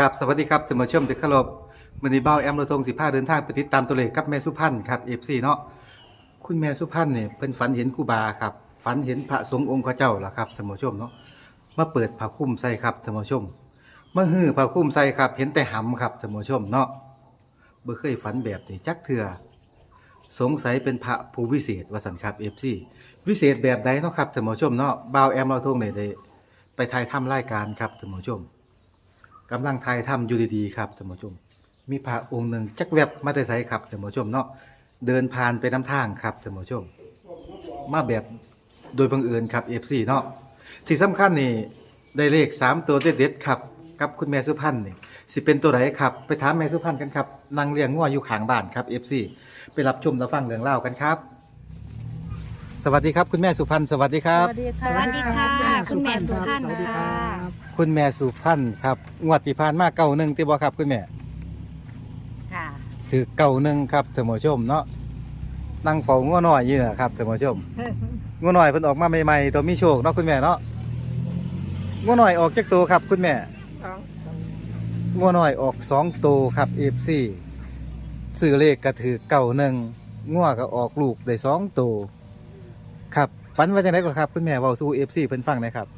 กับสวัสดีครับท่านผู้ชมที่เคารพมื้อนี้เบ้าแอมโรทง15เดินทางไปติดตามตัวเลขกับแม่สุพันธ์ครับ FC เนาะคุณแม่สุพันธ์เนี่ยเพิ่นฝันเห็นครูบาครับฝันเห็นพระสงฆ์องค์เขาเจ้าล่ะครับท่านผู้ชมเนาะมาเปิดผ้าคลุมใส่ครับท่านผู้ชมาฮื้อผ้าคลุมใส่ครับเห็นแต่หำครับท่านผู้ชมเนาะเบ่เคยฝันแบบนี้จักเทื่อสงสัยเป็นพระผู้วิเศษวสันครับ FC วิเศษแบบใดเนาะครับท่านผู้ชมเนาะเบ้าแอมโรทงเนี่ยได้ไปถ่ายทำรายการครับท่านผู้ชม กำลังถ่ายทำอยู่ดีๆครับท่านผู้ชม มีพระองค์หนึ่งจักแวบมาแต่ไสครับท่านผู้ชมเนาะเดินผ่านไปน้ำทางครับท่านผู้ชม มาแบบโดยบังเอิญครับ FC เนาะที่สำคัญนี่ได้เลข 3 ตัวเด็ดๆครับกับคุณแม่สุพันธ์นี่สิเป็นตัวไหนครับ ไปถามแม่สุพันธ์กันครับนั่งเลี้ยงงัวอยู่ข้างบ้านครับ FC ไปรับชมรับฟังเรื่องเล่ากันครับ สวัสดีครับคุณแม่สุพันธ์สวัสดีครับ สวัสดีค่ะ สวัสดีค่ะ คุณแม่สุพรรณสวัสดี คค่ะรับคุณแม่สุพันธ์ครับงวดที่ผ่านมาเก่าหนึ่งที่บ่ครับคุณแม่ ค่ะถือเก่าหนึ่งครับท่านผู้ชมเนาะนั่งเฝ้างัวน้อยอยู่นะครับท่านผู้ชมงัวน้อยเพิ่นออกมาใหม่ๆตัวมีโชคเนาะคุณแม่เนาะงัวน้อยออกจากตัวครับคุณแม่งัวน้อยออกสองตัวครับ FC ซื้อเลขก็ถือเก่าหนึ่งงัวก็ออกลูกได้สองตัวครับฝันว่าจังไดก็ครับ คุณแม่เว้าสู่ FC เพิ่นฟังหน่อยครับ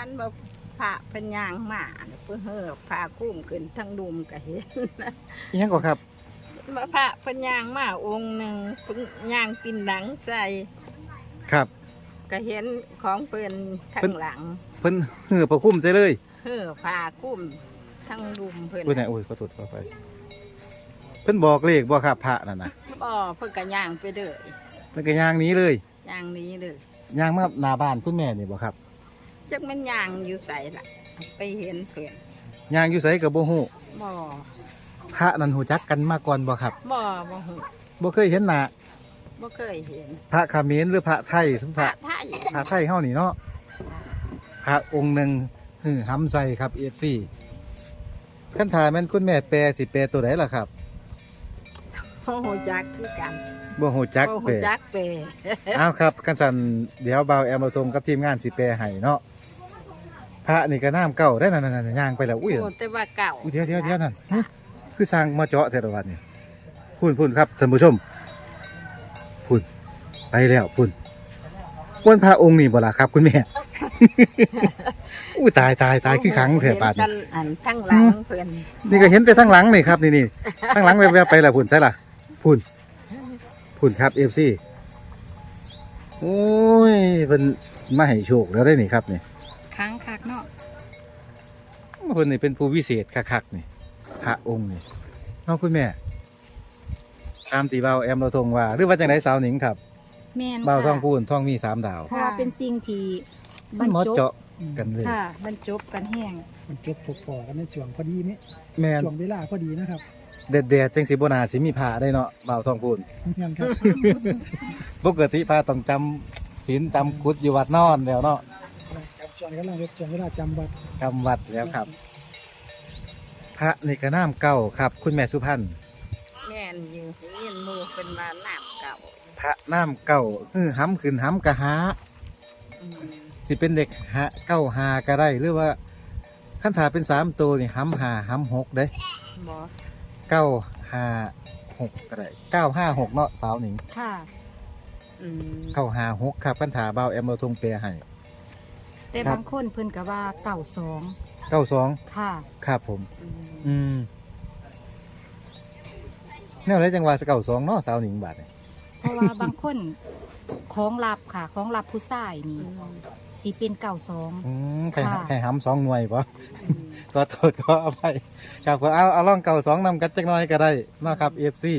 ท่านบอกพระเป็นยางหมาเพื่อเฮอพากุ้มขึ้นทั้งดุมก็เห็นอีหยังก็ครับว่าพระเป็นยางหมาองค์หนึ่งเพิ่นยางปินหลังใส่ครับก็เห็นของเพิ่นทั้เพิ่งนหลัง เพิ่นหื้อประคุ้มใส่เลยเฮอพากุ้มทั้งดุมเพิ่นอุ้ยไหนโอ้ยขอโทษขอไป เพิ่นบอกเลขบ่ครับพระนั่นน่ะบ่เพิ่นก็ย่างไปเด้อเพิ่นก็ย่างหนี้เลยย่างนี้เด้อย่างมาหน้าบ้านคุณแม่นี่บ่ครับ จักมันย่างอยู่ใส่ละไปเห็นเพิ่นย่างอยู่ไสก็บ่ฮู้บ่พระนั่นฮู้จักกันมาก่อนบ่ครับบ่บ่ฮู้บ่เคยเห็นหน้าบ่เคยเห็นพระเขมรหรือพระไทยหรือพพระระไทยพระไทยเฮานี่เนาะพระองค์หนึงหื้อหำใส่ครับ FC คันถามแม่นคุณแม่แปลสิแปลตัวใดล่ะครับบ่ฮู้จักคือกันบ่ฮู้จักบ่แปลฮู้จักเปอ้าวครับกันสันเดี๋ยวเบาแอมมาส่งกับทีมงานสิแปลให้เนาะ พระนี่ก็น้ำเก่าได้นั่นๆๆย่างไปแล้วอุ้ยโอ้แต่ว่าเก่าอุ้ยเดี๋ยวเดี๋ยวเดี๋ยวนั่นหึคือสร้างมาเจาะเทระวันนี่พุ่นพุ่นครับท่านผู้ชมพุ่นไปแล้วพุ่นวนพระองค์นี่บ่ล่ะครับ คุณแม่อุ้ยตายตายตายคือขังเถอะบาดกันี่นอันทั้งหลังเพิ่นนี่ก็เห็นแต่ทั้งหลังนี่ครับนี่นี่ทั้งหลังแวบๆไปแล้วพุ่นใช่ล่ะพุ่นพุ่นครับเอฟซีโอ้ยเพิ่นมาให้โชคแล้วได้นี่ครับนี่ เพิ่นนี่เป็นผู้วิเศษคักๆนี่พระองค์นี่น้องคุณแม่ตามตีเบาแอมเราทงว่า หรือว่าจังไดสาวหนิงครับแม่นเบาท่องค่ะพูนท่องมีสามดาวเพราะว่าเป็นสิ่งที่บรมันรหมอจบเจาะกันเลยค่ะบรรจบกันแห้งมันจบพบพอกันในช่วงพอดีไหมแม่นช่วงเวลาพอดีนะครับเด็ดๆจังสิบ่นาสิมีพระได้เนาะเบาท่องพูนงั้นครับปกติพระต้องจำศีลจำกุดอยู่วัดนอนแล้วเนาะ ครับช่วงเวลาช่วงเวลาจำวัดจำวัดแล้วครับ พระนี่ก็น้ำเก่าครับ คุณแม่สุพรรณแม่นอยู่เรียนหมู่เป็นว่าน้ำเก่าพระน้ำเก่าคือห้ำขึ้นห้ำกะหาอืมสิเป็นเด็กหาเก้าหาก็ได้ หรือว่าขั้นถาเป็นสามตัวนี่ห้ำหาห้ำหกได้บ่เก้าหาหกก็ได้เก้าห้าหกเนาะสาวหนิงค่ะ อืมเก้าหาหกครับขั้นถาเบาแอมเราทงเปียให้ แต่ครับ บางคนเพิ่นก็ว่าเก่าสองเก้าสองค่ะครับผม อืมอืมแนวไรจังหวะสเก้าสองเนาะสาวหนิงบาทนี่เพราะว่าบางคนของลับค่ะ ของลับผู้ชายนี่สิเป็นเก่าสอง อืมใครค่ะใครห้ำสองหน่วยปะอืมก็โทษก็อภัยครับผมเอาเอาล่องเก่าสองนำกันจักหน่อยก็ได้เนาะครับเอฟซี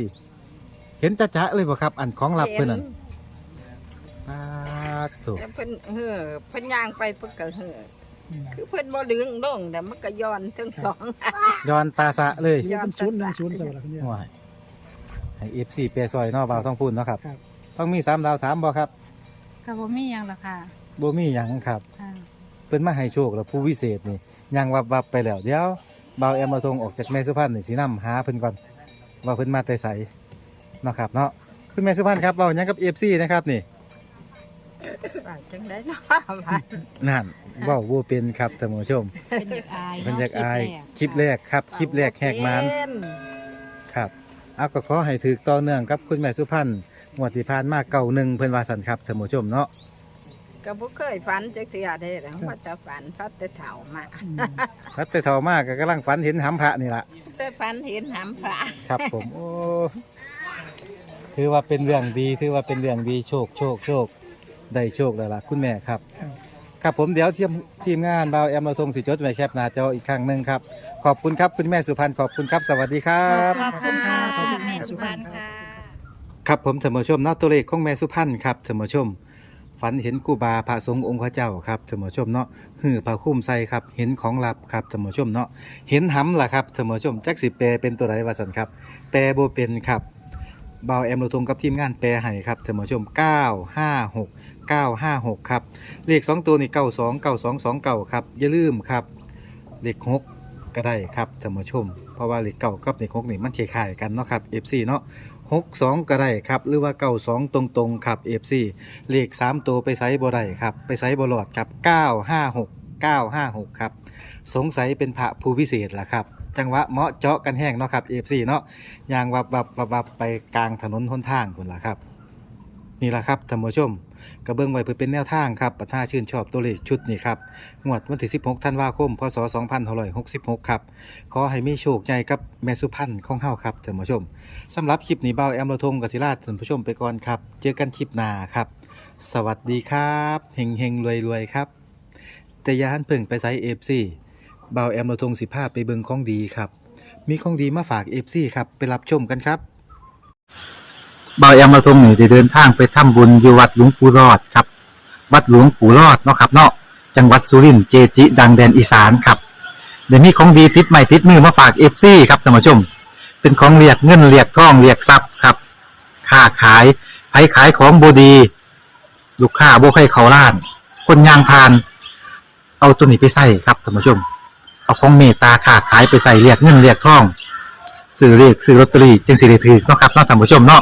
เห็นจะจะเลยบ่ครับ อันของลับเพื่อนนั่นปาด ถูกแล้วเพิ่นเฮ้อเพิ่นย่างไปเพิ่นก็เฮ้อคือเพิ่นบ่ดึงลงแต่มันก็ย้อนทั้งสอง ย้อนตาสะเลยนี่เป็นศูนย์หนึ่งศูนย์สวัสดีครับเนี่ยว้ายให้เอฟซีเปียซอยเนอกบ่าวต้องพูดเนาะครับ ครับ ต้องมีสามดาวสามบ่ครับก็บ่มีหยังหรอกค่ะบ่มีหยังครับ ค่ะ เพิ่นมาให้โชคแล้วผู้วิเศษนี่ยังวับวับไปแล้ว เดี๋ยวบ่าวแอมมาทงออกจากแม่สุพรรณนี่สินำหาเพิ่นก่อนว่าเพิ่นมาแต่ไสเนาะครับเนาะคุณแม่สุพรรณครับเว้าหยังกับ FC นะครับนี่ไป ว่าจังได้เนาะว่านั่นเว้าบ่เป็นครับท่านผู้ชมเป็นอยากอายเพิ่นเนาะอยากอายคคลิลิปปแรแรกกครับ คลิปแรกแหกมันเป็นครับเอาก็ขอให้ถือต่อเนื่องครับคุณแม่สุพรรณงวดที่ผ่านมาเก่าหนึ่งเพิ่นว่าสันครับท่านผู้ชมเนาะก็บ่เคยฝันจักเทื่อเด้อว่าจะฝันพัดแต่เฒ่ามาอืมครับแต่เท่ามากก็กำลังฝันเห็นหำพระนี่ล่ะแต่ฝันเห็นหำพระครับผมโอ้ถือว่าเป็นเรื่องดีถือว่าเป็นเรื่องดีโชคโชคโชค ได้โชคแล้วล่ะคุณแม่ครับ ครับผมเดี๋ยวทีมทีมงานบ่าวแอมเราทงสิจดไว้แคปหน้าจออีกครั้งหนึ่งครับ ขอบคุณครับคุณแม่สุพรรณขอบคุณครับ สวัสดีครับ ขอบคุณค่ะ แม่สุพรรณค่ะ ครับผมเถมชมเนาะตัวเลขของแม่สุพรรณครับเถมชม ฝันเห็นครูบาพระสงฆ์องค์พระเจ้าครับเถมชมเนาะหือพระคุ้มใส่ครับ เห็นของลับครับเถมชมเนาะเห็นหำล่ะครับเถมชมจักสิแปลเป็นตัวใดว่าสันครับ แปลโบเป็นครับบ่าวแอมโรทงกับทีมงานแปลให้ครับเถมชม 956 956 ครับ เลข 2 ตัวนี่92 9229 ครับ อย่าลืมครับ เลข6ก็ได้ครับท่านผู้ชม เพราะว่าเลขเก่ากับเลข6นี่มันคล้ายๆกันเนาะครับ FC เนาะ62ก็ได้ครับหรือว่า92ตรงๆครับ FC เลข3ตัวไปไซส์บ่ได้ครับไปไซส์บ่หลอดครับ956 956ครับสงสัยเป็นพระผู้พิเศษล่ะครับจังหวะเหมาะเจาะกันแห้งเนาะครับ FC เนาะยางวับวับวับวับไปกลางถนนหนทางพุ่นล่ะครับ นี่แหละครับท่านผู้ชมกระเบื้องไว้เพื่อเป็นแนวทางครับประท่าชื่นชอบตัวเลขชุดนี้ครับงวดวันที่ 16ธันวาคมพศ2566 ครับขอให้มีโชคใหญ่กับแม่สุพรรณของเฮาครับท่านผู้ชมสำหรับคลิปนี้เบาแอมโรทงกศิราชท่านผู้ชมไปก่อนครับเจอกันคลิปหน้าครับ สวัสดีครับเฮงเฮงรวยรวยครับ แต่อยาหันเพิ่งไปไซเอฟซีเบาแอมโรทงสิภาไปเบิงของดีครับ มีของดีมาฝากเอฟซีครับไปรับชมกันครับ บาแอมมาทรงนี่ได้เดินทางไปทำบุญอยู่วัดหลวงปู่รอดครับ วัดหลวงปู่รอดเนาะครับเนาะจังหวัดสุรินทร์เจจิ ดังแดนอีสานครับเดี๋ยวนี้ของดีติดใหม่ติดมือมาฝากเอฟซีครับท่านผู้ชม เป็นของเรียกเงินเรียกทองเรียกทรัพย์ครับค้าขายไผขายของบดี ลูกค้าบ่ใครเขาล้าน คนยางพาน เอาตัวนี้ไปใส่ครับท่านผู้ชม เอาของเมตตาค้าขายไปใส่เรียกเงินเรียกทองซื้อเรียกซื้อลอตเตอรี่จึงสิได้ถือเนาะครับเนาะท่านผู้ชมเนาะ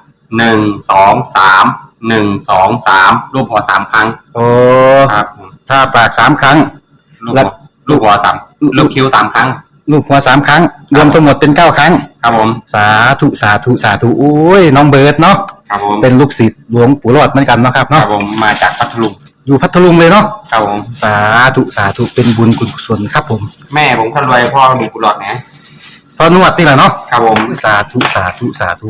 หนึ่งสองสามหนึ่งสองสามรูปหัวสามครั้งโอ้ครับผมถ้าปากสามครั้ง ลูกแล้หัววลูกหัวสามลูกคิ้วสามครั้ง ลูกหัวสามครั้ง รวมทั้งหมดเป็นเก้าครั้ง ครับผมสาธุสาธุสาธุโอ้ยน้องเบิร์ดเนาะครับผมเป็นลูกศิษย์หลวงปู่รอดเหมือนกันเนาะครับครับเนาะผมมาจากพัทลุงอยู่พัทลุงเลยเนาะครับผมสาธุสาธุเป็นบุญกุศลครับผมแม่ผมคนรวยพ่อมีกุหลาบนะพอนวดนี่แหละเนาะครับผมสาธุสาธุสาธุ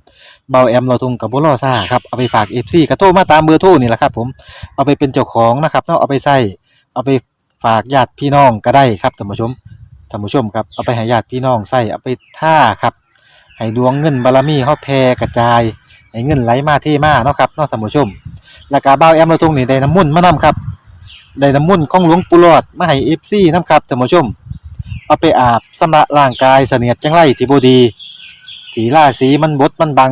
เบาแอมเราทงกับบุรอซ่าครับเอาไปฝากเอฟซีกระโทรมาตามเบอร์โทรนี่แหละครับผมเอาไปเป็นเจ้าของนะครับเนาะเอาไปใส่เอาไปฝากญาติพี่น้องก็ได้ครับท่านผู้ชมท่านผู้ชมครับเอาไปให้ญาติพี่น้องใส่เอาไปท่าครับให้ดวงเงินบารมีเขาแผ่กระจายให้เงินไหลมาเทมาเนาะครับเนาะท่านผู้ชมแล้วก็เบาแอมเราทงนี่ได้น้ำมุ่นมานํครับได้น้ำมุ่นของหลวงปู่หลอดมาให้เอฟซีนํครับท่านผู้ชม เอาไปอาบสำระร่างกายเสนียดจังไรที่บดีถีล่าสีมันบดมันบัง